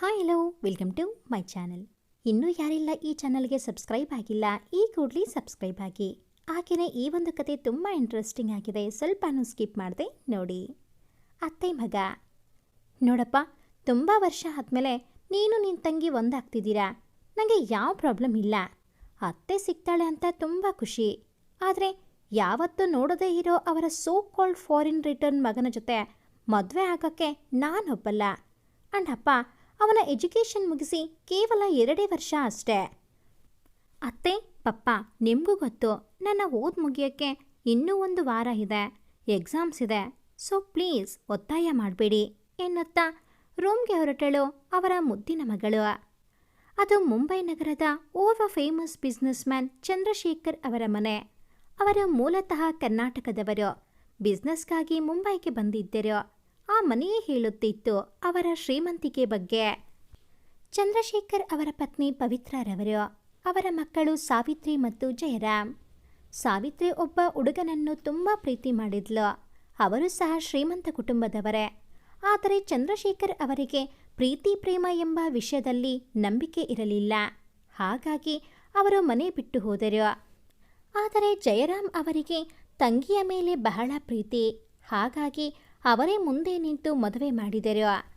Hi hello welcome to my channel ಇನ್ನೂ ಯಾರಿಲ್ಲ ಈ ಚಾನಲ್ಗೆ ಸಬ್ಸ್ಕ್ರೈಬ್ ಆಗಿಲ್ಲ, ಈ ಕೂಡಲೇ ಸಬ್ಸ್ಕ್ರೈಬ್ ಆಗಿ. ಹಾಗೆಯೇ ಈ ಒಂದು ಕತೆ ತುಂಬ ಇಂಟ್ರೆಸ್ಟಿಂಗ್ ಆಗಿದೆ. ಸ್ವಲ್ಪನೂ ಸ್ಕಿಪ್ ಮಾಡಿದೆ ನೋಡಿ. ಅತ್ತೆ ಮಗ. ನೋಡಪ್ಪ, ತುಂಬ ವರ್ಷ ಆದಮೇಲೆ ನೀನು ನಿನ್ನ ತಂಗಿ ಒಂದಾಗ್ತಿದ್ದೀರಾ? ನನಗೆ ಯಾವ ಪ್ರಾಬ್ಲಮ್ ಇಲ್ಲ. ಅತ್ತೆ ಸಿಗ್ತಾಳೆ ಅಂತ ತುಂಬ ಖುಷಿ. ಆದರೆ ಯಾವತ್ತೂ ನೋಡದೇ ಇರೋ ಅವರ ಸೋ ಕಾಲ್ಡ್ ಫಾರಿನ್ ರಿಟರ್ನ್ ಮಗನ ಜೊತೆ ಮದುವೆ ಆಗೋಕ್ಕೆ ನಾನೊಪ್ಪಲ್ಲ ಅಂಡ್ ಅಪ್ಪ ಅವನ ಎಜುಕೇಷನ್ ಮುಗಿಸಿ ಕೇವಲ ಎರಡೇ ವರ್ಷ ಅಷ್ಟೇ. ಅತ್ತೆ, ಪಪ್ಪ, ನಿಮಗೂ ಗೊತ್ತು, ನನ್ನ ಓದ್ ಮುಗಿಯೋಕ್ಕೆ ಇನ್ನೂ ಒಂದು ವಾರ ಇದೆ, ಎಕ್ಸಾಮ್ಸ್ ಇದೆ, ಸೊ ಪ್ಲೀಸ್ ಒತ್ತಾಯ ಮಾಡಬೇಡಿ ಎನ್ನುತ್ತಾ ರೂಮ್ಗೆ ಹೊರಟಳು ಅವರ ಮುದ್ದಿನ ಮಗಳು. ಅದು ಮುಂಬೈ ನಗರದ ಓರ್ವ ಫೇಮಸ್ ಬಿಸ್ನೆಸ್ ಮ್ಯಾನ್ ಚಂದ್ರಶೇಖರ್ ಅವರ ಮನೆ. ಅವರು ಮೂಲತಃ ಕರ್ನಾಟಕದವರು. ಬಿಸ್ನೆಸ್ಗಾಗಿ ಮುಂಬೈಗೆ ಬಂದಿದ್ದರು. ಆ ಮನೆಯೇ ಹೇಳುತ್ತಿತ್ತು ಅವರ ಶ್ರೀಮಂತಿಕೆ ಬಗ್ಗೆ. ಚಂದ್ರಶೇಖರ್ ಅವರ ಪತ್ನಿ ಪವಿತ್ರರವರು, ಅವರ ಮಕ್ಕಳು ಸಾವಿತ್ರಿ ಮತ್ತು ಜಯರಾಮ್. ಸಾವಿತ್ರಿ ಒಬ್ಬ ಹುಡುಗನನ್ನು ತುಂಬ ಪ್ರೀತಿ ಮಾಡಿದ್ಲು. ಅವರು ಸಹ ಶ್ರೀಮಂತ ಕುಟುಂಬದವರೇ. ಆದರೆ ಚಂದ್ರಶೇಖರ್ ಅವರಿಗೆ ಪ್ರೀತಿ, ಪ್ರೇಮ ಎಂಬ ವಿಷಯದಲ್ಲಿ ನಂಬಿಕೆ ಇರಲಿಲ್ಲ. ಹಾಗಾಗಿ ಅವರು ಮನೆ ಬಿಟ್ಟು ಹೋದರು. ಆದರೆ ಜಯರಾಮ್ ಅವರಿಗೆ ತಂಗಿಯ ಮೇಲೆ ಬಹಳ ಪ್ರೀತಿ. ಹಾಗಾಗಿ ಅವರೇ ಮುಂದೆ ನಿಂತು ಮದುವೆ ಮಾಡಿದರು.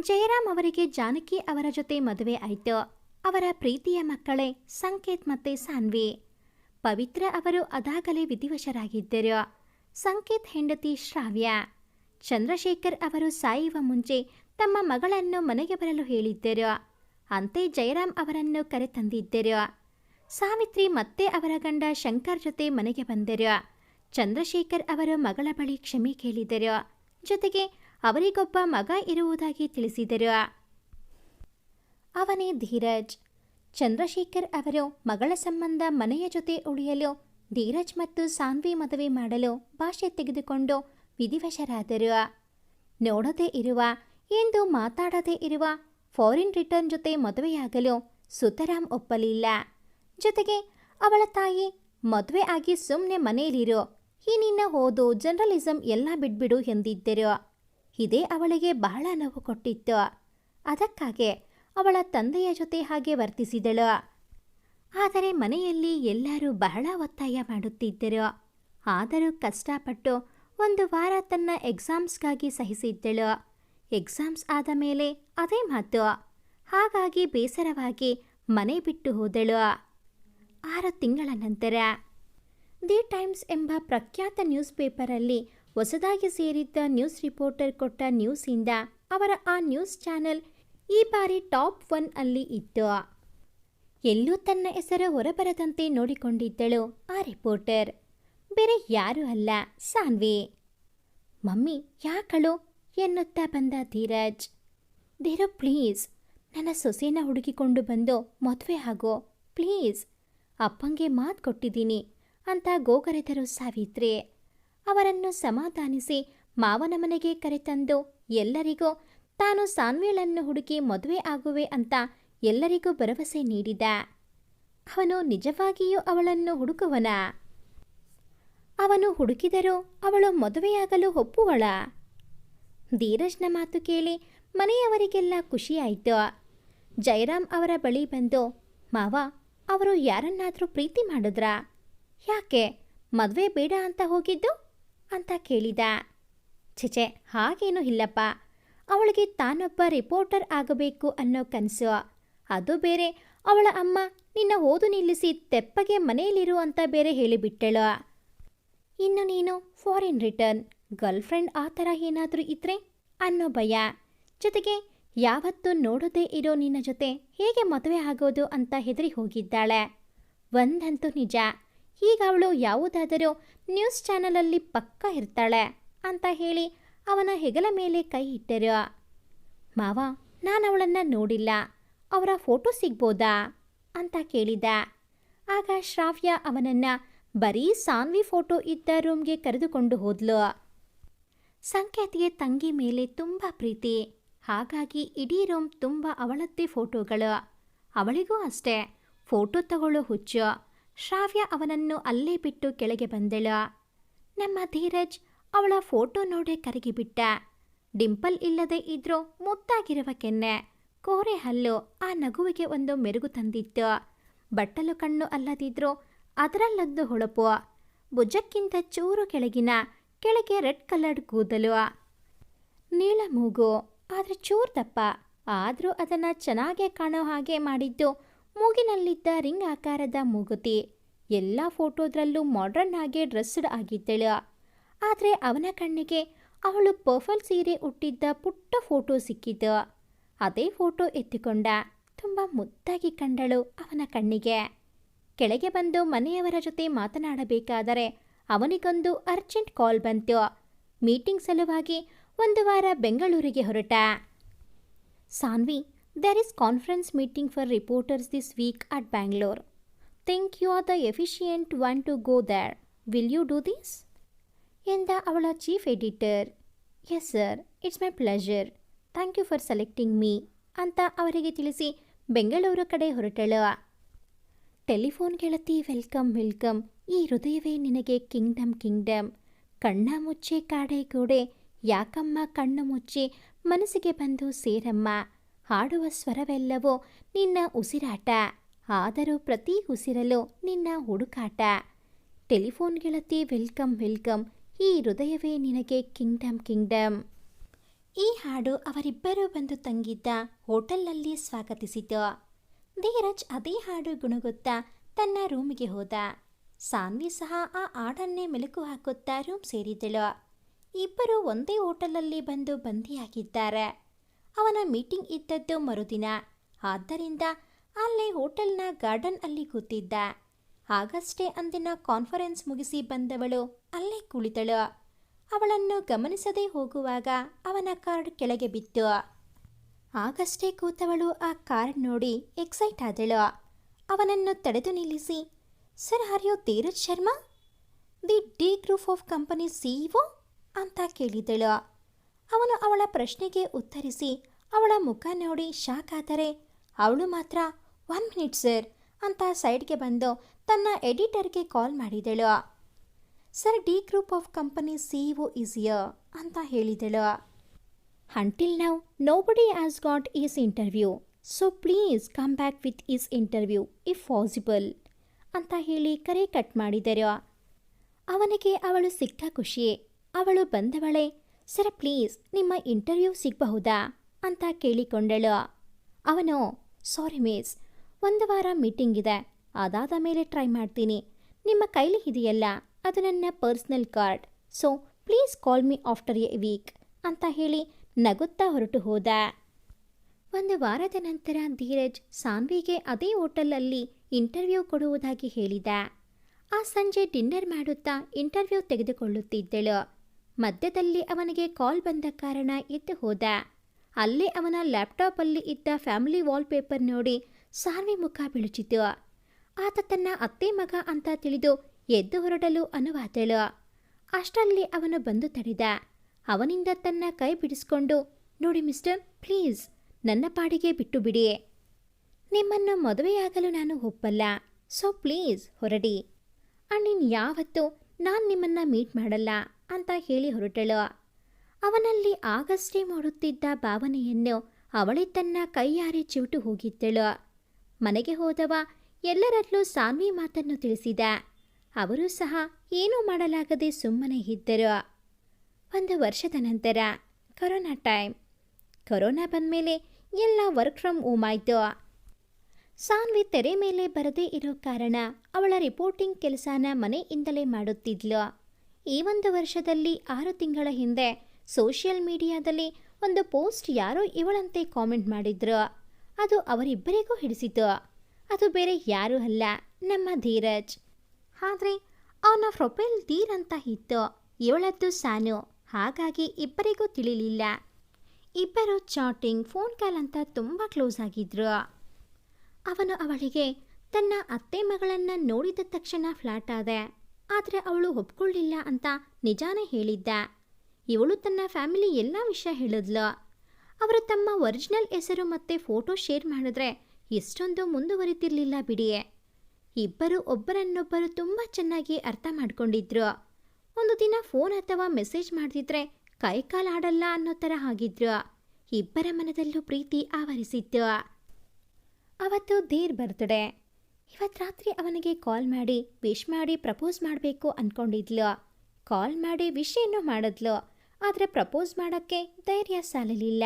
ಜಯರಾಮ್ ಅವರಿಗೆ ಜಾನಕಿ ಅವರ ಜೊತೆ ಮದುವೆ ಆಯಿತು. ಅವರ ಪ್ರೀತಿಯ ಮಕ್ಕಳೇ ಸಂಕೇತ್ ಮತ್ತೆ ಸಾನ್ವಿ. ಪವಿತ್ರ ಅವರು ಅದಾಗಲೇ ವಿಧಿವಶರಾಗಿದ್ದರು. ಸಂಕೇತ್ ಹೆಂಡತಿ ಶ್ರಾವ್ಯ. ಚಂದ್ರಶೇಖರ್ ಅವರು ಸಾಯುವ ಮುಂಚೆ ತಮ್ಮ ಮಗಳನ್ನು ಮನೆಗೆ ಬರಲು ಹೇಳಿದ್ದರು. ಅಂತೆ ಜಯರಾಮ್ ಅವರನ್ನು ಕರೆತಂದಿದ್ದರು. ಸಾವಿತ್ರಿ ಮತ್ತೆ ಅವರ ಗಂಡ ಶಂಕರ್ ಜೊತೆ ಮನೆಗೆ ಬಂದರು. ಚಂದ್ರಶೇಖರ್ ಅವರ ಮಗಳ ಬಳಿ ಕ್ಷಮೆ ಕೇಳಿದರು. ಜೊತೆಗೆ ಅವರಿಗೊಬ್ಬ ಮಗ ಇರುವುದಾಗಿ ತಿಳಿಸಿದರು. ಅವನೇ ಧೀರಜ್. ಚಂದ್ರಶೇಖರ್ ಅವರು ಮಗಳ ಸಂಬಂಧ ಮನೆಯ ಜೊತೆ ಉಳಿಯಲು ಧೀರಜ್ ಮತ್ತು ಸಾನ್ವಿ ಮದುವೆ ಮಾಡಲು ಭಾಷೆ ತೆಗೆದುಕೊಂಡು ವಿಧಿವಶರಾದರು. ನೋಡದೇ ಇರುವ, ಎಂದು ಮಾತಾಡದೇ ಇರುವ ಫಾರಿನ್ ರಿಟರ್ನ್ ಜೊತೆ ಮದುವೆಯಾಗಲು ಸುತರಾಮ್ ಒಪ್ಪಲಿಲ್ಲ. ಜೊತೆಗೆ ಅವಳ ತಾಯಿ ಮದುವೆ ಆಗಿ ಸುಮ್ಮನೆ ಮನೆಯಲ್ಲಿರೋ. ಈ ನಿನ್ನ ಓದು ಜರ್ನಲಿಸಂ ಎಲ್ಲ ಬಿಟ್ಬಿಡು ಎಂದಿದ್ದರು. ಇದೇ ಅವಳಿಗೆ ಬಹಳ ನೋವು ಕೊಟ್ಟಿತ್ತು. ಅದಕ್ಕಾಗೆ ಅವಳ ತಂದೆಯ ಜೊತೆ ಹಾಗೆ ವರ್ತಿಸಿದಳು. ಆದರೆ ಮನೆಯಲ್ಲಿ ಎಲ್ಲರೂ ಬಹಳ ಒತ್ತಾಯ ಮಾಡುತ್ತಿದ್ದರು. ಆದರೂ ಕಷ್ಟಪಟ್ಟು ಒಂದು ವಾರ ತನ್ನ ಎಕ್ಸಾಮ್ಸ್ಗಾಗಿ ಸಹಿಸಿದ್ದಳು. ಎಕ್ಸಾಮ್ಸ್ ಆದ ಮೇಲೆ ಅದೇ ಮಾತು. ಹಾಗಾಗಿ ಬೇಸರವಾಗಿ ಮನೆ ಬಿಟ್ಟು ಹೋದಳು. ಆರು ತಿಂಗಳ ನಂತರ ದಿ ಟೈಮ್ಸ್ ಎಂಬ ಪ್ರಖ್ಯಾತ ನ್ಯೂಸ್ ಪೇಪರಲ್ಲಿ ಹೊಸದಾಗಿ ಸೇರಿದ್ದ ನ್ಯೂಸ್ ರಿಪೋರ್ಟರ್ ಕೊಟ್ಟ ನ್ಯೂಸಿಂದ ಅವರ ಆ ನ್ಯೂಸ್ ಚಾನೆಲ್ ಈ ಬಾರಿ ಟಾಪ್ ಒನ್ ಅಲ್ಲಿ ಇತ್ತು. ಎಲ್ಲೂ ತನ್ನ ಹೆಸರು ಹೊರಬರದಂತೆ ನೋಡಿಕೊಂಡಿದ್ದಳು ಆ ರಿಪೋರ್ಟರ್. ಬೇರೆ ಯಾರೂ ಅಲ್ಲ, ಸಾನ್ವಿ. ಮಮ್ಮಿ, ಯಾಕಳು? ಎನ್ನುತ್ತಾ ಬಂದ ಧೀರಜ್. ಧೀರ, ಪ್ಲೀಸ್. ನನ್ನ ಸೊಸೆನ ಹುಡುಕಿಕೊಂಡು ಬಂದು ಮದುವೆ ಆಗೋ. ಪ್ಲೀಸ್. ಅಪ್ಪಂಗೆ ಮಾತು ಕೊಟ್ಟಿದ್ದೀನಿ. ಅಂತ ಗೋಗರೆದರು ಸಾವಿತ್ರಿ. ಅವರನ್ನು ಸಮಾಧಾನಿಸಿ ಮಾವನ ಮನೆಗೆ ಕರೆತಂದು, ಎಲ್ಲರಿಗೂ ತಾನು ಸಾನ್ವೇಳನ್ನು ಹುಡುಕಿ ಮದುವೆ ಆಗುವೆ ಅಂತ ಎಲ್ಲರಿಗೂ ಭರವಸೆ ನೀಡಿದ. ಅವನು ನಿಜವಾಗಿಯೂ ಅವಳನ್ನು ಹುಡುಕುವನ? ಅವನು ಹುಡುಕಿದರೂ ಅವಳು ಮದುವೆಯಾಗಲು ಒಪ್ಪುವಳ? ಧೀರಜ್ನ ಮಾತು ಕೇಳಿ ಮನೆಯವರಿಗೆಲ್ಲ ಖುಷಿಯಾಯಿತು. ಜಯರಾಮ್ ಅವರ ಬಳಿ ಬಂದು, ಮಾವ, ಅವರು ಯಾರನ್ನಾದರೂ ಪ್ರೀತಿ ಮಾಡಿದ್ರಾ? ಯಾಕೆ ಮದುವೆ ಬೇಡ ಅಂತ ಹೋಗಿದ್ದು ಅಂತ ಕೇಳಿದ. ಚಿಚೆ ಹಾಗೇನೂ ಇಲ್ಲಪ್ಪ. ಅವಳಿಗೆ ತಾನೊಬ್ಬ ರಿಪೋರ್ಟರ್ ಆಗಬೇಕು ಅನ್ನೋ ಕನಸು. ಅದು ಬೇರೆ, ಅವಳ ಅಮ್ಮ ನಿನ್ನ ಓದು ನಿಲ್ಲಿಸಿ ತೆಪ್ಪಗೆ ಮನೆಯಲ್ಲಿರು ಅಂತ ಬೇರೆ ಹೇಳಿಬಿಟ್ಟಳು. ಇನ್ನು ನೀನು ಫಾರಿನ್ ರಿಟರ್ನ್, ಗರ್ಲ್ಫ್ರೆಂಡ್ ಆ ಥರ ಏನಾದರೂ ಇದ್ರೆ ಅನ್ನೋ ಭಯ. ಜೊತೆಗೆ ಯಾವತ್ತೂ ನೋಡೋದೇ ಇರೋ ನಿನ್ನ ಜೊತೆ ಹೇಗೆ ಮದುವೆ ಆಗೋದು ಅಂತ ಹೆದರಿ ಹೋಗಿದ್ದಾಳೆ. ಒಂದಂತೂ ನಿಜ. ಈಗ ಅವಳು ಯಾವುದಾದರೂ ನ್ಯೂಸ್ ಚಾನಲಲ್ಲಿ ಪಕ್ಕ ಇರ್ತಾಳೆ ಅಂತ ಹೇಳಿ ಅವನ ಹೆಗಲ ಮೇಲೆ ಕೈ ಇಟ್ಟರು. ಮಾವ, ನಾನು ಅವಳನ್ನು ನೋಡಿಲ್ಲ. ಅವರ ಫೋಟೋ ಸಿಗ್ಬೋದಾ? ಅಂತ ಕೇಳಿದ. ಆಗ ಶ್ರಾವ್ಯ ಅವನನ್ನ ಬರೀ ಸಾನ್ವಿ ಫೋಟೋ ಇದ್ದ ರೂಮ್ಗೆ ಕರೆದುಕೊಂಡು ಹೋದ್ಲು. ಸಂಕೇತ್ಗೆ ತಂಗಿ ಮೇಲೆ ತುಂಬ ಪ್ರೀತಿ. ಹಾಗಾಗಿ ಇಡೀ ರೂಮ್ ತುಂಬ ಅವಳದ್ದೇ ಫೋಟೋಗಳು. ಅವಳಿಗೂ ಅಷ್ಟೇ. ಫೋಟೋ ತಗೊಳ್ಳೋ ಹುಚ್ಚು. ಶ್ರಾವ್ಯ ಅವನನ್ನು ಅಲ್ಲೇ ಬಿಟ್ಟು ಕೆಳಗೆ ಬಂದಳು. ನಮ್ಮ ಧೀರಜ್ ಅವಳ ಫೋಟೋ ನೋಡಿ ಕರಗಿಬಿಟ್ಟ. ಡಿಂಪಲ್ ಇಲ್ಲದೆ ಇದ್ರೂ ಮುತ್ತಾಗಿರುವ ಕೆನ್ನೆ. ಕೋರೆ ಹಲ್ಲು ಆ ನಗುವಿಗೆ ಒಂದು ಮೆರುಗು ತಂದಿತ್ತು. ಬಟ್ಟಲು ಕಣ್ಣು ಅಲ್ಲದಿದ್ರೂ ಅದರಲ್ಲೊಂದು ಹೊಳಪು. ಭುಜಕ್ಕಿಂತ ಚೂರು ಕೆಳಗಿನ ಕೆಳಗೆ ರೆಡ್ ಕಲರ್ಡ್ ಕೂದಲು. ನೀಳ ಮೂಗು, ಆದರೆ ಚೂರು ದಪ್ಪ. ಆದರೂ ಅದನ್ನು ಚೆನ್ನಾಗೇ ಕಾಣೋ ಹಾಗೆ ಮಾಡಿದ್ದು ಮೂಗಿನಲ್ಲಿದ್ದ ರಿಂಗ್ ಆಕಾರದ ಮೂಗುತಿ. ಎಲ್ಲ ಫೋಟೋದ್ರಲ್ಲೂ ಮಾಡ್ರನ್ ಆಗಿ ಡ್ರೆಸ್ಡ್ ಆಗಿದ್ದಳು. ಆದರೆ ಅವನ ಕಣ್ಣಿಗೆ ಅವಳು ಪರ್ಫಲ್ ಸೀರೆ ಉಟ್ಟಿದ್ದ ಪುಟ್ಟ ಫೋಟೋ ಸಿಕ್ಕಿದ್ದು. ಅದೇ ಫೋಟೋ ಎತ್ತಿಕೊಂಡ. ತುಂಬ ಮುದ್ದಾಗಿ ಕಂಡಳು ಅವನ ಕಣ್ಣಿಗೆ. ಕೆಳಗೆ ಬಂದು ಮನೆಯವರ ಜೊತೆ ಮಾತನಾಡಬೇಕಾದರೆ ಅವನಿಗೊಂದು ಅರ್ಜೆಂಟ್ ಕಾಲ್ ಬಂತು. ಮೀಟಿಂಗ್ ಸಲುವಾಗಿ ಒಂದು ವಾರ ಬೆಂಗಳೂರಿಗೆ ಹೊರಟ. Sanvi there is conference meeting for reporters this week at Bangalore think you are the efficient one to go there will you do this ಎಂದ ಅವಳ chief editor yes sir it's my pleasure thank you for selecting me ಅಂತ ಅವರಿಗೆ ತಿಳಿಸಿ ಬೆಂಗಳೂರು ಕಡೆ ಹೊರಟಳು. Telephone ಗೆಳತಿ welcome welcome ಈ ಹೃದಯವೇ ನಿನಗೆ ಕಿಂಗ್ಡಮ್ ಕಿಂಗ್ಡಮ್ ಕಣ್ಣ ಮುಚ್ಚೆ, ಕಾಡೆ ಗೋಡೆ ಯಾಕಮ್ಮ ಕಣ್ಣು ಮುಚ್ಚಿ? ಮನಸ್ಸಿಗೆ ಬಂದು ಸೇರಮ್ಮ. ಹಾಡುವ ಸ್ವರವೆಲ್ಲವೋ ನಿನ್ನ ಉಸಿರಾಟ. ಆದರೂ ಪ್ರತಿ ಉಸಿರಲು ನಿನ್ನ ಹುಡುಕಾಟ. ಟೆಲಿಫೋನ್ ಗೆಳತಿ, ವೆಲ್ಕಮ್ ವೆಲ್ಕಮ್. ಈ ಹೃದಯವೇ ನಿನಗೆ ಕಿಂಗ್ಡಮ್ ಕಿಂಗ್ಡಮ್. ಈ ಹಾಡು ಅವರಿಬ್ಬರೂ ಬಂದು ತಂಗಿದ್ದ ಹೋಟೆಲ್ನಲ್ಲಿ ಸ್ವಾಗತಿಸಿತು ಧೀರಜ್ ಅದೇ ಹಾಡು ಗುಣಗುತ್ತಾ ತನ್ನ ರೂಮಿಗೆ ಹೋದ. ಸಾನ್ವಿ ಸಹ ಆ ಹಾಡನ್ನೇ ಮೆಲುಕು ಹಾಕುತ್ತಾ ರೂಮ್ ಸೇರಿದಳು. ಇಬ್ಬರು ಒಂದೇ ಹೋಟೆಲಲ್ಲಿ ಬಂದು ಬಂದಿಯಾಗಿದ್ದಾರೆ ಅವನ ಮೀಟಿಂಗ್ ಇದ್ದದ್ದು ಮರುದಿನ. ಆದ್ದರಿಂದ ಅಲ್ಲೇ ಹೋಟೆಲ್ನ ಗಾರ್ಡನ್ ಅಲ್ಲಿ ಕೂತಿದ್ದ. ಆಗಷ್ಟೇ ಅಂದಿನ ಕಾನ್ಫರೆನ್ಸ್ ಮುಗಿಸಿ ಬಂದವಳು ಅಲ್ಲೇ ಕುಳಿತಳು. ಅವಳನ್ನು ಗಮನಿಸದೆ ಹೋಗುವಾಗ ಅವನ ಕಾರ್ಡ್ ಕೆಳಗೆ ಬಿತ್ತು. ಆಗಷ್ಟೇ ಕೂತವಳು ಆ ಕಾರ್ಡ್ ನೋಡಿ ಎಕ್ಸೈಟ್ ಆದಳು. ಅವನನ್ನು ತಡೆದು ನಿಲ್ಲಿಸಿ, sir are you Dheeraj Sharma? The D group of company CEO ಅಂತ ಕೇಳಿದಳು. ಅವನು ಅವಳ ಪ್ರಶ್ನೆಗೆ ಉತ್ತರಿಸಿ ಅವಳ ಮುಖ ನೋಡಿ ಶಾಕ್ ಆದರೆ, ಅವಳು ಮಾತ್ರ, ಒನ್ ಮಿನಿಟ್ ಸರ್ ಅಂತ ಸೈಡ್ಗೆ ಬಂದು ತನ್ನ ಎಡಿಟರ್ಗೆ ಕಾಲ್ ಮಾಡಿದಳು. Sir, D group of company CEO is here ಅಂತ ಹೇಳಿದಳು. Until now nobody has got his interview so please come back with his interview if possible ಅಂತ ಹೇಳಿ ಕರೆ ಕಟ್ ಮಾಡಿದರು. ಅವನಿಗೆ ಅವಳು ಸಿಕ್ಕ ಖುಷಿಯೇ ಅವಳು ಬಂದವಳೆ ಸರ್, ಪ್ಲೀಸ್, ನಿಮ್ಮ ಇಂಟರ್ವ್ಯೂ ಸಿಗಬಹುದಾ? ಅಂತ ಕೇಳಿಕೊಂಡಳು. ಅವನು, ಸಾರಿ ಮಿಸ್, ಒಂದು ವಾರ ಮೀಟಿಂಗ್ ಇದೆ. ಅದಾದ ಮೇಲೆ ಟ್ರೈ ಮಾಡ್ತೀನಿ. ನಿಮ್ಮ ಕೈಲಿ ಇದೆಯಲ್ಲ, ಅದು ನನ್ನ personal card. So, please call me after a week, ಅಂತ ಹೇಳಿ ನಗುತ್ತಾ ಹೊರಟು ಹೋದ. ಒಂದು ವಾರದ ನಂತರ ಧೀರಜ್ ಸಾನ್ವಿಗೆ ಅದೇ ಹೋಟೆಲಲ್ಲಿ ಇಂಟರ್ವ್ಯೂ ಕೊಡುವುದಾಗಿ ಹೇಳಿದ. ಆ ಸಂಜೆ ಡಿನ್ನರ್ ಮಾಡುತ್ತಾ ಇಂಟರ್ವ್ಯೂ ತೆಗೆದುಕೊಳ್ಳುತ್ತಿದ್ದಳು. ಮಧ್ಯದಲ್ಲಿ ಅವನಿಗೆ ಕಾಲ್ ಬಂದ ಕಾರಣ ಎದ್ದು ಹೋದ. ಅಲ್ಲೇ ಅವನ ಲ್ಯಾಪ್ಟಾಪಲ್ಲಿ ಇದ್ದ ಫ್ಯಾಮಿಲಿ ವಾಲ್ಪೇಪರ್ ನೋಡಿ ಸಾರ್ವಿ ಮುಖ ಬಿಳುಚಿತು ಆತ ತನ್ನ ಅತ್ತೆ ಮಗ ಅಂತ ತಿಳಿದು ಎದ್ದು ಹೊರಡಲು ಅನುವಾದಳು. ಅಷ್ಟರಲ್ಲಿ ಅವನು ಬಂದು ತಡೆದ. ಅವನಿಂದ ತನ್ನ ಕೈ ಬಿಡಿಸಿಕೊಂಡು, ನೋಡಿ ಮಿಸ್ಟರ್, ಪ್ಲೀಸ್ ನನ್ನ ಪಾಡಿಗೆ ಬಿಟ್ಟು ಬಿಡಿ. ನಿಮ್ಮನ್ನು ಮದುವೆಯಾಗಲು ನಾನು ಒಪ್ಪಲ್ಲ. ಸೊ ಪ್ಲೀಸ್, ಹೊರಡಿ. ಅಂಡ್ ಇನ್ನು ಯಾವತ್ತೂ ನಾನು ನಿಮ್ಮನ್ನು ಮೀಟ್ ಮಾಡಲ್ಲ. ಅಂತ ಹೇಳಿ ಹೊರಟಳು. ಅವನಲ್ಲಿ ಆಗಷ್ಟೇ ಮಾಡುತ್ತಿದ್ದ ಭಾವನೆಯನ್ನು ಅವಳೇ ತನ್ನ ಕೈಯಾರೆ ಚಿವುಟು ಹೋಗಿದ್ದಳು. ಮನೆಗೆ ಹೋದವ ಎಲ್ಲರಲ್ಲೂ ಸಾನ್ವಿ ಮಾತನ್ನು ತಿಳಿಸಿದ. ಅವರು ಸಹ ಏನೂ ಮಾಡಲಾಗದೆ ಸುಮ್ಮನೆ ಇದ್ದರು. ಒಂದು ವರ್ಷದ ನಂತರ ಕೊರೋನಾ ಟೈಮ್. ಕೊರೋನಾ ಬಂದಮೇಲೆ ಎಲ್ಲ ವರ್ಕ್ ಫ್ರಮ್ ಹೋಮ್ ಆಯಿತು. ಸಾನ್ವಿ ತೆರೆ ಮೇಲೆ ಬರದೇ ಇರೋ ಕಾರಣ ಅವಳ ರಿಪೋರ್ಟಿಂಗ್ ಕೆಲಸನ ಮನೆಯಿಂದಲೇ ಮಾಡುತ್ತಿದ್ಲು. ಈ ಒಂದು ವರ್ಷದಲ್ಲಿ ಆರು ತಿಂಗಳ ಹಿಂದೆ ಸೋಷಿಯಲ್ ಮೀಡಿಯಾದಲ್ಲಿ ಒಂದು ಪೋಸ್ಟ್ ಯಾರೋ ಇವಳಂತೆ ಕಾಮೆಂಟ್ ಮಾಡಿದ್ರು. ಅದು ಅವರಿಬ್ಬರಿಗೂ ಹಿಡಿಸಿತು ಅದು ಬೇರೆ ಯಾರೂ ಅಲ್ಲ, ನಮ್ಮ ಧೀರಜ್. ಆದರೆ ಅವನ ಪ್ರೊಫೈಲ್ ಧೀರ್ ಅಂತ ಇತ್ತು. ಇವಳದ್ದು ಸಾನು. ಹಾಗಾಗಿ ಇಬ್ಬರಿಗೂ ತಿಳಿಲಿಲ್ಲ. ಇಬ್ಬರು ಚಾಟಿಂಗ್, ಫೋನ್ ಕಾಲ್ ಅಂತ ತುಂಬ ಕ್ಲೋಸ್ ಆಗಿದ್ರು. ಅವನು ಅವಳಿಗೆ ತನ್ನ ಅತ್ತೆ ಮಗಳನ್ನು ನೋಡಿದ ತಕ್ಷಣ ಫ್ಲಾಟ್ ಆದೆ. ಆದರೆ ಅವಳು ಒಪ್ಕೊಳ್ಳಿಲ್ಲ ಅಂತ ನಿಜಾನೇ ಹೇಳಿದ್ದ. ಇವಳು ತನ್ನ ಫ್ಯಾಮಿಲಿ ಎಲ್ಲ ವಿಷಯ ಹೇಳಿದ್ಲು. ಅವರು ತಮ್ಮ ಒರಿಜಿನಲ್ ಹೆಸರು ಮತ್ತೆ ಫೋಟೋ ಶೇರ್ ಮಾಡಿದ್ರೆ ಎಷ್ಟೊಂದು ಮುಂದುವರಿತಿರ್ಲಿಲ್ಲ ಬಿಡಿ. ಇಬ್ಬರು ಒಬ್ಬರನ್ನೊಬ್ಬರು ತುಂಬ ಚೆನ್ನಾಗಿ ಅರ್ಥ ಮಾಡ್ಕೊಂಡಿದ್ರು. ಒಂದು ದಿನ ಫೋನ್ ಅಥವಾ ಮೆಸೇಜ್ ಮಾಡ್ತಿದ್ರೆ ಕೈ ಕಾಲು ಆಡಲ್ಲ ಅನ್ನೋ ಥರ ಆಗಿದ್ರು. ಇಬ್ಬರ ಮನದಲ್ಲೂ ಪ್ರೀತಿ ಆವರಿಸಿತ್ತು. ಅವತ್ತು ದೇರ್ ಬರ್ತ್ಡೇ. ಇವತ್ತು ರಾತ್ರಿ ಅವನಿಗೆ ಕಾಲ್ ಮಾಡಿ, ವಿಶ್ ಮಾಡಿ, ಪ್ರಪೋಸ್ ಮಾಡಬೇಕು ಅಂದ್ಕೊಂಡಿದ್ಲು ಕಾಲ್ ಮಾಡಿ, ವಿಶ್ ಏನೋ ಮಾಡಿದ್ಲು. ಆದರೆ ಪ್ರಪೋಸ್ ಮಾಡೋಕ್ಕೆ ಧೈರ್ಯ ಸಾಲಲಿಲ್ಲ.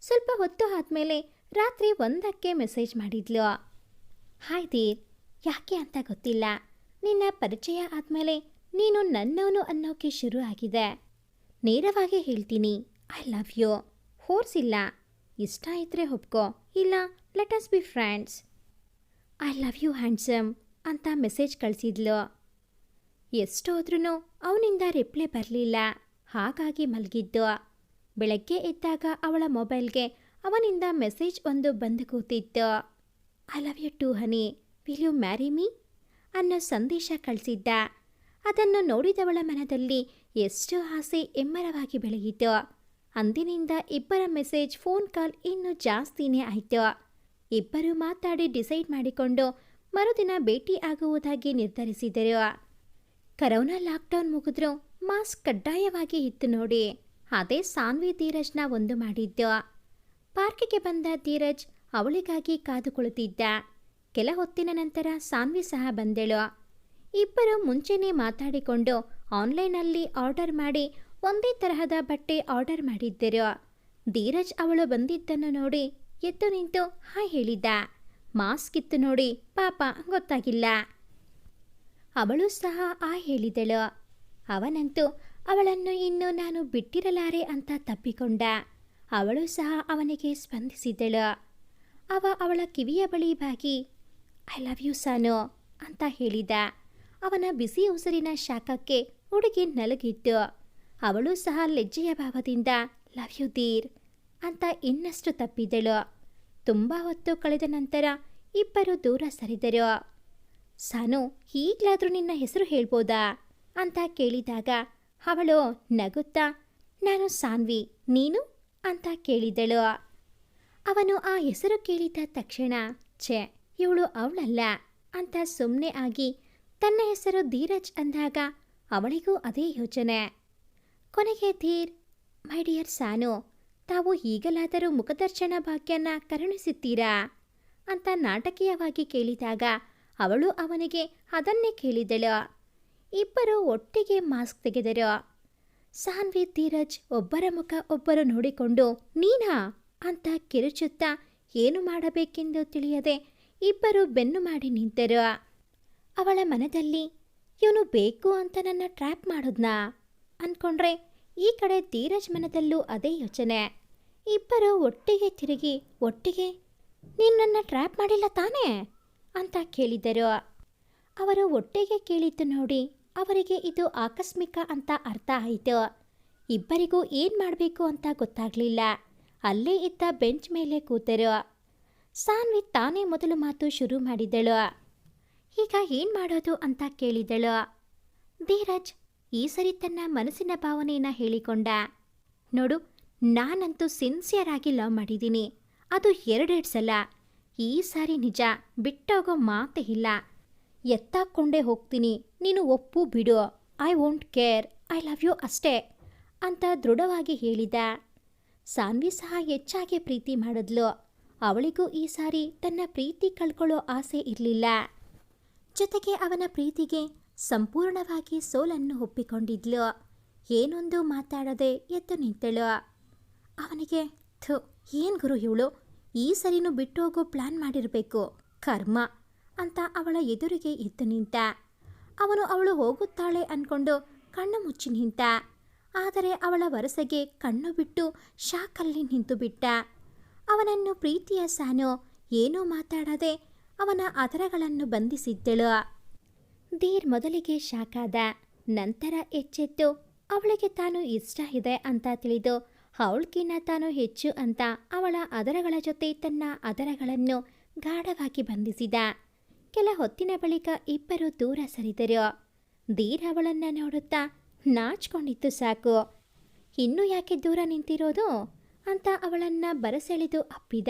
ಸ್ವಲ್ಪ ಹೊತ್ತು ಆದಮೇಲೆ ರಾತ್ರಿ ಒಂದಕ್ಕೆ ಮೆಸೇಜ್ ಮಾಡಿದ್ಲು. ಹಾಯ್ ದೀರ್, ಯಾಕೆ ಅಂತ ಗೊತ್ತಿಲ್ಲ. ನಿನ್ನ ಪರಿಚಯ ಆದಮೇಲೆ ನೀನು ನನ್ನವನು ಅನ್ನೋಕೆ ಶುರು ಆಗಿದೆ. ನೇರವಾಗಿ ಹೇಳ್ತೀನಿ, ಐ ಲವ್ ಯು. ಇಲ್ಲ. ಇಷ್ಟ ಇದ್ರೆ ಒಪ್ಕೋ, ಇಲ್ಲ let us be friends. I love you handsome ಅಂತ ಮೆಸೇಜ್ ಕಳಿಸಿದ್ಲು. ಎಷ್ಟೋದ್ರೂ ಅವನಿಂದ ರಿಪ್ಲೈ ಬರಲಿಲ್ಲ. ಹಾಗಾಗಿ ಮಲಗಿದ್ದು. ಬೆಳಗ್ಗೆ ಎದ್ದಾಗ ಅವಳ ಮೊಬೈಲ್ಗೆ ಅವನಿಂದ ಮೆಸೇಜ್ ಒಂದು ಬಂದು ಕೂತಿತ್ತು. I love you too honey will you marry me ಅನ್ನೋ ಸಂದೇಶ ಕಳಿಸಿದ್ದ. ಅದನ್ನು ನೋಡಿದವಳ ಮನದಲ್ಲಿ ಎಷ್ಟು ಆಸೆ ಎಮ್ಮರವಾಗಿ ಬೆಳೆಯಿತು. ಅಂದಿನಿಂದ ಇಬ್ಬರ ಮೆಸೇಜ್ ಫೋನ್ ಕಾಲ್ ಇನ್ನೂ ಜಾಸ್ತಿನೇ ಆಯಿತು. ಇಬ್ಬರು ಮಾತಾಡಿ ಡಿಸೈಡ್ ಮಾಡಿಕೊಂಡು ಮರುದಿನ ಭೇಟಿ ಆಗುವುದಾಗಿ ನಿರ್ಧರಿಸಿದರು. ಕರೋನಾ ಲಾಕ್ಡೌನ್ ಮುಗಿದ್ರು ಮಾಸ್ಕ್ ಕಡ್ಡಾಯವಾಗಿ ಇತ್ತು ನೋಡಿ. ಅದೇ ಸಾನ್ವಿ ಧೀರಜ್ನ ಒಂದು ಮಾಡಿದ್ದು. ಪಾರ್ಕಿಗೆ ಬಂದ ಧೀರಜ್ ಅವಳಿಗಾಗಿ ಕಾದು ಕುಳಿತಿದ್ದ ಕೆಲ ಹೊತ್ತಿನ ನಂತರ ಸಾನ್ವಿ ಸಹ ಬಂದಳು. ಇಬ್ಬರು ಮುಂಚೆನೇ ಮಾತಾಡಿಕೊಂಡು ಆನ್ಲೈನಲ್ಲಿ ಆರ್ಡರ್ ಮಾಡಿ ಒಂದೇ ತರಹದ ಬಟ್ಟೆ ಆರ್ಡರ್ ಮಾಡಿದ್ದರು. ಧೀರಜ್ ಅವಳು ಬಂದಿದ್ದನ್ನು ನೋಡಿ ಎದ್ದು ನಿಂತು ಹಾಯ್ ಹೇಳಿದ್ದ. ಮಾಸ್ಕ್ ಇತ್ತು ನೋಡಿ ಪಾಪ ಗೊತ್ತಾಗಿಲ್ಲ. ಅವಳು ಸಹ ಆ ಹೇಳಿದಳು. ಅವನಂತೂ, ಅವಳನ್ನು ಇನ್ನು ನಾನು ಬಿಟ್ಟಿರಲಾರೆ ಅಂತ ತಪ್ಪಿಕೊಂಡ. ಅವಳು ಸಹ ಅವನಿಗೆ ಸ್ಪಂದಿಸಿದಳು. ಅವ ಅವಳ ಕಿವಿಯ ಬಳಿ ಬಾಗಿ, ಐ ಲವ್ ಯು ಸಾನು ಅಂತ ಹೇಳಿದ. ಅವನ ಬಿಸಿ ಉಸಿರಿನ ಶಾಖಕ್ಕೆ ಹುಡುಗಿ ನಲಗಿದ್ದು ಅವಳು ಸಹ ಲಜ್ಜೆಯ ಭಾವದಿಂದ, ಲವ್ ಯು ದೀರ್ ಅಂತ ಇನ್ನಷ್ಟು ತಪ್ಪಿದಳು. ತುಂಬ ಹೊತ್ತು ಕಳೆದ ನಂತರ ಇಬ್ಬರು ದೂರ ಸರಿದರು. ಸಾನು, ಈಗಲಾದರೂ ನಿನ್ನ ಹೆಸರು ಹೇಳ್ಬೋದಾ? ಅಂತ ಕೇಳಿದಾಗ ಅವಳು ನಗುತ್ತಾ, ನಾನು ಸಾನ್ವಿ, ನೀನು? ಅಂತ ಕೇಳಿದಳು. ಅವನು ಆ ಹೆಸರು ಕೇಳಿದ ತಕ್ಷಣ, ಛೆ, ಇವಳು ಅವಳಲ್ಲ ಅಂತ ಸುಮ್ಮನೆ ಆಗಿ ತನ್ನ ಹೆಸರು ಧೀರಜ್ ಅಂದಾಗ ಅವಳಿಗೂ ಅದೇ ಯೋಚನೆ. ಕೊನೆಗೆ ಧೀರ್, ಮೈ ಡಿಯರ್ ಸಾನು ತಾವು ಈಗಲಾದರೂ ಮುಖದರ್ಶನ ಭಾಗ್ಯನ ಕರುಣಿಸುತ್ತೀರಾ? ಅಂತ ನಾಟಕೀಯವಾಗಿ ಕೇಳಿದಾಗ ಅವಳು ಅವನಿಗೆ ಅದನ್ನೇ ಕೇಳಿದಳು. ಇಬ್ಬರು ಒಟ್ಟಿಗೆ ಮಾಸ್ಕ್ ತೆಗೆದರು. ಸಾನ್ವಿ, ಧೀರಜ್, ಒಬ್ಬರ ಮುಖ ಒಬ್ಬರು ನೋಡಿಕೊಂಡು ನೀನಾ ಅಂತ ಕಿರುಚುತ್ತಾ ಏನು ಮಾಡಬೇಕೆಂದು ತಿಳಿಯದೆ ಇಬ್ಬರು ಬೆನ್ನು ಮಾಡಿ ನಿಂತರು. ಅವಳ ಮನದಲ್ಲಿ, ಇವನು ಬೇಕು ಅಂತ ನನ್ನ ಟ್ರ್ಯಾಪ್ ಮಾಡೋದ್ನಾ ಅಂದ್ಕೊಂಡ್ರೆ ಈ ಕಡೆ ಧೀರಜ್ ಮನದಲ್ಲೂ ಅದೇ ಯೋಚನೆ. ಇಬ್ಬರು ಒಟ್ಟಿಗೆ ತಿರುಗಿ, ಒಟ್ಟಿಗೆ? ನೀನು ನನ್ನ ಟ್ರ್ಯಾಪ್ ಮಾಡಿಲ್ಲ ತಾನೇ? ಅಂತ ಕೇಳಿದರು. ಅವರು ಒಟ್ಟಿಗೆ ಕೇಳಿದ್ದು ನೋಡಿ ಅವರಿಗೆ ಇದು ಆಕಸ್ಮಿಕ ಅಂತ ಅರ್ಥ ಆಯಿತು. ಇಬ್ಬರಿಗೂ ಏನು ಮಾಡಬೇಕು ಅಂತ ಗೊತ್ತಾಗಲಿಲ್ಲ. ಅಲ್ಲೇ ಇದ್ದ ಬೆಂಚ್ ಮೇಲೆ ಕೂತರು. ಸಾನ್ವಿ ತಾನೇ ಮೊದಲು ಮಾತು ಶುರು ಮಾಡಿದಳು. ಈಗ ಏನು ಮಾಡೋದು? ಅಂತ ಕೇಳಿದಳು. ಧೀರಜ್ ಈ ಸರಿ ತನ್ನ ಮನಸ್ಸಿನ ಭಾವನೆಯನ್ನು ಹೇಳಿಕೊಂಡ. ನೋಡು, ನಾನಂತೂ ಸಿನ್ಸಿಯರ್ ಆಗಿ ಲವ್ ಮಾಡಿದ್ದೀನಿ. ಅದು ಎರಡೆರಡು ಸಲ. ಈ ಸಾರಿ ನಿಜ, ಬಿಟ್ಟೋಗೋ ಮಾತೇ ಇಲ್ಲ. ಎತ್ತಾಕೊಂಡೇ ಹೋಗ್ತೀನಿ. ನೀನು ಒಪ್ಪು ಬಿಡು. I won't care I love you ಅಷ್ಟೇ ಅಂತ ದೃಢವಾಗಿ ಹೇಳಿದ. ಸಾನ್ವಿ ಸಹ ಹೆಚ್ಚಾಗಿ ಪ್ರೀತಿ ಮಾಡಿದ್ಲು. ಅವಳಿಗೂ ಈ ಸಾರಿ ತನ್ನ ಪ್ರೀತಿ ಕಳ್ಕೊಳ್ಳೋ ಆಸೆ ಇರಲಿಲ್ಲ. ಜೊತೆಗೆ ಅವನ ಪ್ರೀತಿಗೆ ಸಂಪೂರ್ಣವಾಗಿ ಸೋಲನ್ನು ಒಪ್ಪಿಕೊಂಡಿದ್ಲು. ಏನೊಂದು ಮಾತಾಡದೆ ಎದ್ದು ನಿಂತಳು. ಅವನಿಗೆ, ಥು, ಏನು ಗುರು ಇವಳು? ಈ ಸರಿನೂ ಬಿಟ್ಟು ಹೋಗೋ ಪ್ಲಾನ್ ಮಾಡಿರಬೇಕು, ಕರ್ಮ ಅಂತ ಅವಳ ಎದುರಿಗೆ ಎದ್ದು ನಿಂತ. ಅವನು ಅವಳು ಹೋಗುತ್ತಾಳೆ ಅನ್ಕೊಂಡು ಕಣ್ಣು ಮುಚ್ಚಿ ನಿಂತ. ಆದರೆ ಅವಳ ವರಸೆಗೆ ಕಣ್ಣು ಬಿಟ್ಟು ಶಾಕಲ್ಲಿ ನಿಂತು ಬಿಟ್ಟ. ಅವನನ್ನು ಪ್ರೀತಿಯ ಸಾನು, ಏನೂ ಮಾತಾಡದೆ ಅವನ ಅದರಗಳನ್ನು ಬಂಧಿಸಿದ್ದಳು. ಧೀರ್ ಮೊದಲಿಗೆ ಶಾಕಾದ ನಂತರ ಎಚ್ಚೆತ್ತು, ಅವಳಿಗೆ ತಾನು ಇಷ್ಟ ಇದೆ ಅಂತ ತಿಳಿದು ಅವಳಕಿನ್ನ ತಾನು ಹೆಚ್ಚು ಅಂತ ಅವಳ ಅದರಗಳ ಜೊತೆ ತನ್ನ ಅದರಗಳನ್ನು ಗಾಢವಾಗಿ ಬಂಧಿಸಿದ. ಕೆಲ ಹೊತ್ತಿನ ಬಳಿಕ ಇಬ್ಬರು ದೂರ ಸರಿದರು. ಧೀರ್ ಅವಳನ್ನ ನೋಡುತ್ತಾ ನಾಚ್ಕೊಂಡಿತ್ತು, ಸಾಕು, ಇನ್ನೂ ಯಾಕೆ ದೂರ ನಿಂತಿರೋದು? ಅಂತ ಅವಳನ್ನ ಬರಸೆಳೆದು ಅಪ್ಪಿದ.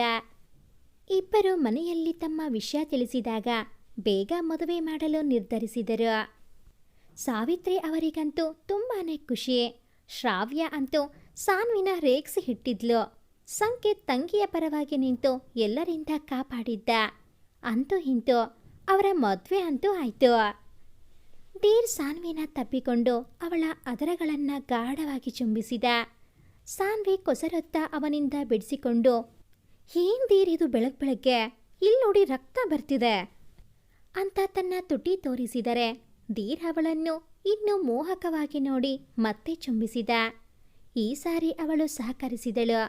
ಇಬ್ಬರು ಮನೆಯಲ್ಲಿ ತಮ್ಮ ವಿಷಯ ತಿಳಿಸಿದಾಗ ಬೇಗ ಮದುವೆ ಮಾಡಲು ನಿರ್ಧರಿಸಿದರು. ಸಾವಿತ್ರಿ ಅವರಿಗಂತೂ ತುಂಬಾ ಖುಷಿ. ಶ್ರಾವ್ಯ ಅಂತೂ ಸಾನ್ವಿನ ರೇಗ್ಸಿ ಹಿಟ್ಟಿದ್ಲು. ಸಂಕೇತ್ ತಂಗಿಯ ಪರವಾಗಿ ನಿಂತು ಎಲ್ಲರಿಂದ ಕಾಪಾಡಿದ್ದ. ಅಂತೂ ಇಂತೂ ಅವರ ಮದುವೆ ಅಂತೂ ಆಯಿತು. ಡೀರ್ ಸಾನ್ವಿನ ತಪ್ಪಿಕೊಂಡು ಅವಳ ಅದರಗಳನ್ನು ಗಾಢವಾಗಿ ಚುಂಬಿಸಿದ. ಸಾನ್ವಿ ಕೊಸರೊತ್ತ ಅವನಿಂದ ಬಿಡಿಸಿಕೊಂಡು, ಏನ್ ದೀರ್ ಇದು ಬೆಳಗ್ ಬೆಳಗ್ಗೆ? ಇಲ್ಲಿ ನೋಡಿ ರಕ್ತ ಬರ್ತಿದೆ. ಅಂತ ತನ್ನ ತುಟಿ ತೋರಿಸಿದರೆ ದೀರ್ ಅವಳನ್ನು ಇನ್ನೂ ಮೋಹಕವಾಗಿ ನೋಡಿ ಮತ್ತೆ ಚುಂಬಿಸಿದ. ಈ ಸಾರಿ ಅವಳು ಸಹಕರಿಸಿದಳು.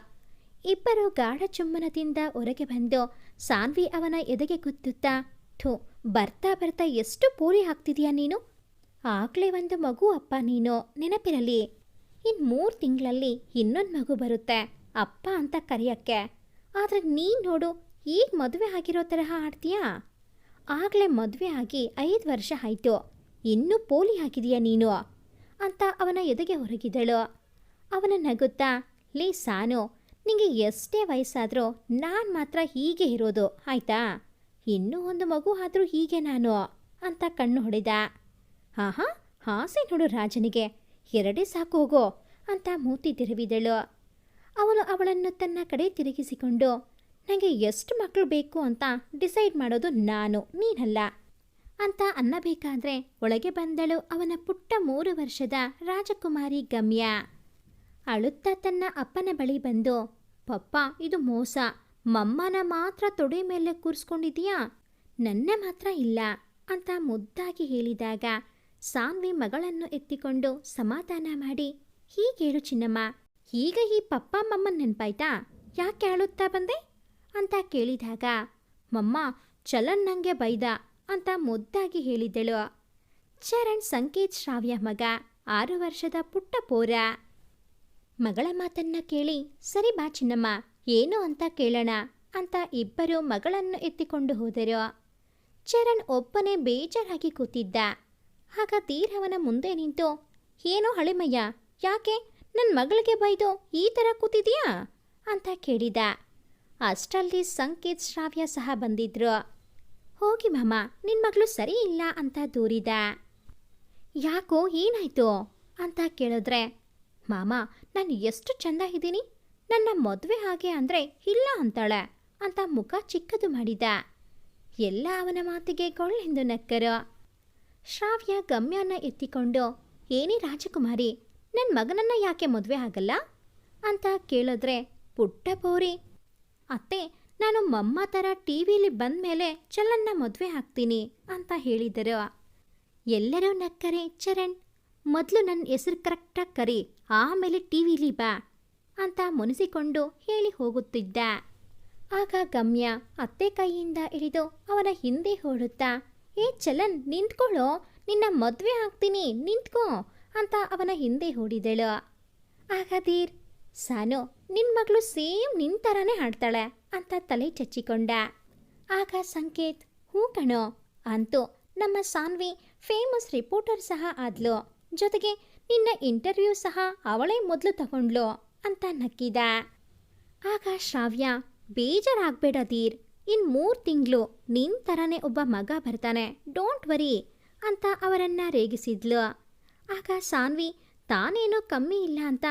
ಇಬ್ಬರು ಗಾಢ ಚುಂಬನದಿಂದ ಹೊರಗೆ ಬಂದು ಸಾನ್ವಿ ಅವನ ಎದೆಗೆ ಕುತ್ತುತ್ತಾ, ಥು, ಬರ್ತಾ ಬರ್ತಾ ಎಷ್ಟು ಪೂರಿ ಹಾಕ್ತಿದೀಯಾ ನೀನು? ಆಗ್ಲೇ ಒಂದು ಮಗು ಅಪ್ಪ ನೀನು, ನೆನಪಿರಲಿ. ಇನ್ ಮೂರು ತಿಂಗಳಲ್ಲಿ ಇನ್ನೊಂದು ಮಗು ಬರುತ್ತೆ, ಅಪ್ಪ ಅಂತ ಕರೆಯಕ್ಕೆ. ಆದರೆ ನೀನು ನೋಡು ಈಗ ಮದುವೆ ಆಗಿರೋ ತರಹ ಆಡ್ತೀಯಾ? ಆಗಲೇ ಮದುವೆ ಆಗಿ ಐದು ವರ್ಷ ಆಯಿತು. ಇನ್ನೂ ಪೋಲಿ ಹಾಕಿದೀಯ ನೀನು? ಅಂತ ಅವನ ಎದೆಗೆ ಹೊರಗಿದಳು ಅವನ ನಗುತ್ತಾ, ಲೇ ಸಾನು, ನಿಂಗೆ ಎಷ್ಟೇ ವಯಸ್ಸಾದರೂ ನಾನು ಮಾತ್ರ ಹೀಗೆ ಇರೋದು, ಆಯ್ತಾ? ಇನ್ನೂ ಒಂದು ಮಗು ಆದರೂ ಹೀಗೆ ನಾನು, ಅಂತ ಕಣ್ಣು ಹೊಡೆದ. ಹಾಂ ಹಾಂ ಹಾಸೆ ನೋಡು ರಾಜನಿಗೆ, ಎರಡೇ ಸಾಕು ಹೋಗೋ, ಅಂತ ಮೂತಿ ತಿರುವಿದಳು. ಅವನು ಅವಳನ್ನು ತನ್ನ ಕಡೆ ತಿರುಗಿಸಿಕೊಂಡು ನನಗೆ ಎಷ್ಟು ಮಕ್ಕಳು ಬೇಕು ಅಂತ ಡಿಸೈಡ್ ಮಾಡೋದು ನಾನು, ನೀನಲ್ಲ. ಅಂತ ಅನ್ನಬೇಕಾದ್ರೆ ಒಳಗೆ ಬಂದಳು ಅವನ ಪುಟ್ಟ ಮೂರು ವರ್ಷದ ರಾಜಕುಮಾರಿ ಗಮ್ಯ. ಅಳುತ್ತಾ ತನ್ನ ಅಪ್ಪನ ಬಳಿ ಬಂದು, ಪಪ್ಪ, ಇದು ಮೋಸ. ಮಮ್ಮನ ಮಾತ್ರ ತೊಡೆ ಮೇಲೆ ಕೂರಿಸ್ಕೊಂಡಿದೀಯಾ ನನ್ನ ಮಾತ್ರ ಇಲ್ಲ. ಅಂತ ಮುದ್ದಾಗಿ ಹೇಳಿದಾಗ ಸಾನ್ವಿ ಮಗಳನ್ನು ಎತ್ತಿಕೊಂಡು ಸಮಾಧಾನ ಮಾಡಿ, ಹೀಗೇಳು ಚಿನ್ನಮ್ಮ, ಈಗ ಈ ಪಪ್ಪ ಮಮ್ಮನ್ ನೆನ್ಪಾಯ್ತಾ? ಯಾಕೆ ಅಳುತ್ತಾ ಬಂದೆ? ಅಂತ ಕೇಳಿದಾಗ, ಮಮ್ಮ, ಚಲನ್ ನಂಗೆ ಬೈದ ಅಂತ ಮುದ್ದಾಗಿ ಹೇಳಿದಳು. ಚರಣ್ ಸಂಕೇತ್ ಶ್ರಾವ್ಯ ಮಗ, ಆರು ವರ್ಷದ ಪುಟ್ಟ ಪೋರ. ಮಗಳ ಮಾತನ್ನ ಕೇಳಿ, ಸರಿ ಬಾ ಚಿನ್ನಮ್ಮ, ಏನು ಅಂತ ಕೇಳೋಣ ಅಂತ ಇಬ್ಬರು ಮಗಳನ್ನು ಎತ್ತಿಕೊಂಡು ಹೋದರು. ಚರಣ್ ಒಬ್ಬನೇ ಬೇಜಾರಾಗಿ ಕೂತಿದ್ದ. ಆಗ ತೀರವನ ಮುಂದೆ ನಿಂತು, ಏನೋ ಹಳೆಮಯ್ಯ, ಯಾಕೆ? ನನ್ನ ಮಗಳಿಗೆ ಬೈದು ಈ ಥರ ಕೂತಿದೀಯಾ? ಅಂತ ಕೇಳಿದ. ಅಷ್ಟರಲ್ಲಿ ಸಂಕೇತ್ ಶ್ರಾವ್ಯ ಸಹ ಬಂದಿದ್ರು. ಹೋಗಿ ಮಾಮ ನಿನ್ನ ಮಗಳು ಸರಿ ಇಲ್ಲ ಅಂತ ದೂರಿದ. ಯಾಕೋ ಏನಾಯ್ತು ಅಂತ ಕೇಳಿದ್ರೆ, ಮಾಮ, ನಾನು ಎಷ್ಟು ಚಂದ ಇದ್ದೀನಿ, ನನ್ನ ಮದುವೆ ಹಾಗೆ ಅಂದರೆ ಇಲ್ಲ ಅಂತಾಳೆ ಅಂತ ಮುಖ ಚಿಕ್ಕದು ಮಾಡಿದ. ಎಲ್ಲ ಅವನ ಮಾತಿಗೆ ಕೊಳ್ಳೆಂದು ನಕ್ಕರು. ಶ್ರಾವ್ಯ ಗಮ್ಯನ ಎತ್ತಿಕೊಂಡು, ಏನೇ ರಾಜಕುಮಾರಿ ನನ್ನ ಮಗನನ್ನ ಯಾಕೆ ಮದುವೆ ಆಗಲ್ಲ? ಅಂತ ಕೇಳಿದ್ರೆ, ಪುಟ್ಟ ಬೋರಿ ಅತ್ತೆ, ನಾನು ಮಮ್ಮ ಥರ ಟಿ ವಿಲಿ ಬಂದ ಚಲನ್ನ ಮದುವೆ ಹಾಕ್ತೀನಿ ಅಂತ ಹೇಳಿದರು. ಎಲ್ಲರೂ ನಕ್ಕರೆ, ಚರಣ್, ಮೊದಲು ನನ್ನ ಹೆಸರು ಕರೆಕ್ಟಾಗಿ ಕರಿ, ಆಮೇಲೆ ಟಿ ವಿಲಿ ಬಾ ಅಂತ ಮುನಿಸಿಕೊಂಡು ಹೇಳಿ ಹೋಗುತ್ತಿದ್ದ. ಆಗ ಗಮ್ಯ ಅತ್ತೆ ಕೈಯಿಂದ ಹಿಡಿದು ಅವನ ಹಿಂದೆ ಓಡುತ್ತಾ, ಏ ಚಲನ್, ನಿಂತ್ಕೊಳ್ಳೋ, ನಿನ್ನ ಮದುವೆ ಹಾಕ್ತೀನಿ, ನಿಂತ್ಕೋ ಅಂತ ಅವನ ಹಿಂದೆ ಓಡಿದಳು. ಆಗ ಧೀರ್, ಸಾನು ನಿನ್ನ ಮಗಳು ಸೇಮ್ ನಿನ್ ಥರನೇ ಹಾಡ್ತಾಳೆ ಅಂತ ತಲೆ ಚಚ್ಚಿಕೊಂಡ. ಆಗ ಸಂಕೇತ್ ಹೂ ಕಣೋ ಅಂತೂ ನಮ್ಮ ಸಾನ್ವಿ ಫೇಮಸ್ ರಿಪೋರ್ಟರ್ ಸಹ ಆದ್ಲು. ಜೊತೆಗೆ ನಿನ್ನ ಇಂಟರ್ವ್ಯೂ ಸಹ ಅವಳೇ ಮೊದಲು ತಗೊಂಡ್ಲು ಅಂತ ನಕ್ಕಿದ. ಆಗ ಶ್ರಾವ್ಯ, ಬೇಜಾರಾಗ್ಬೇಡ ಧೀರ್ ಇನ್ ಮೂರ್ ತಿಂಗಳು ನಿನ್ ಥರನೇ ಒಬ್ಬ ಮಗ ಬರ್ತಾನೆ ಡೋಂಟ್ ವರಿ ಅಂತ ಅವರನ್ನ ರೇಗಿಸಿದ್ಲು. ಆಗ ಸಾನ್ವಿ, ತಾನೇನೋ ಕಮ್ಮಿ ಇಲ್ಲ ಅಂತ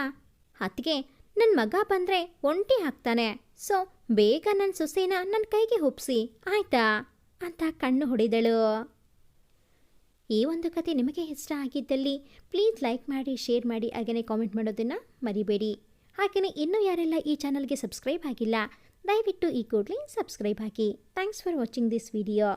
ಅದಕ್ಕೆ ನನ್ನ ಮಗ ಬಂದರೆ ಒಂಟಿ ಹಾಕ್ತಾನೆ. ಸೊ, ಬೇಗ ನನ್ನ ಸೊಸೆನ ನನ್ನ ಕೈಗೆ ಹುಪ್ಸಿ ಆಯ್ತಾ? ಅಂತ ಕಣ್ಣು ಹೊಡೆದಳು. ಈ ಒಂದು ಕತೆ ನಿಮಗೆ ಇಷ್ಟ ಆಗಿದ್ದಲ್ಲಿ ಪ್ಲೀಸ್ ಲೈಕ್ ಮಾಡಿ, ಶೇರ್ ಮಾಡಿ ಹಾಗೆಯೇ ಕಾಮೆಂಟ್ ಮಾಡೋದನ್ನು ಮರಿಬೇಡಿ. ಹಾಗೆಯೇ ಇನ್ನೂ ಯಾರೆಲ್ಲ ಈ ಚಾನಲ್ಗೆ ಸಬ್ಸ್ಕ್ರೈಬ್ ಆಗಿಲ್ಲ, ದಯವಿಟ್ಟು ಈ ಕೂಡಲೇ subscribe hockey. Thanks for watching this video.